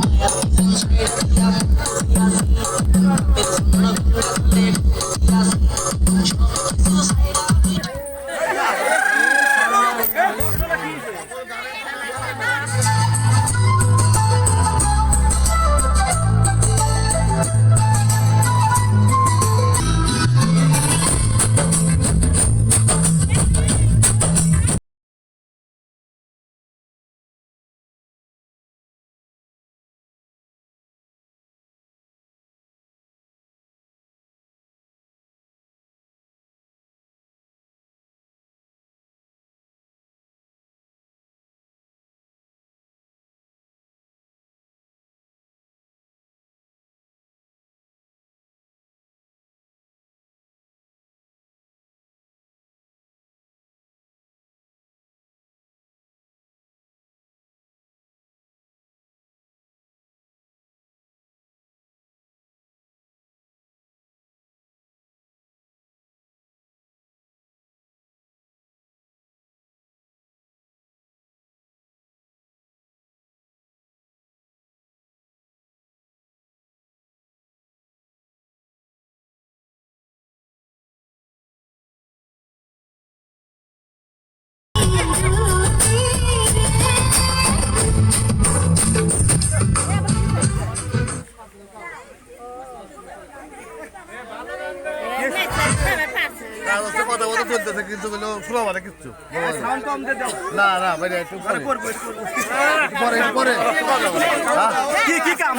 I am হচ্ছে কথা বলতে চলতেছে কিন্তু বলল শোনা মানে কিচ্ছু। না না ভাই একটু পরে পরে পরে। কি কি কাম?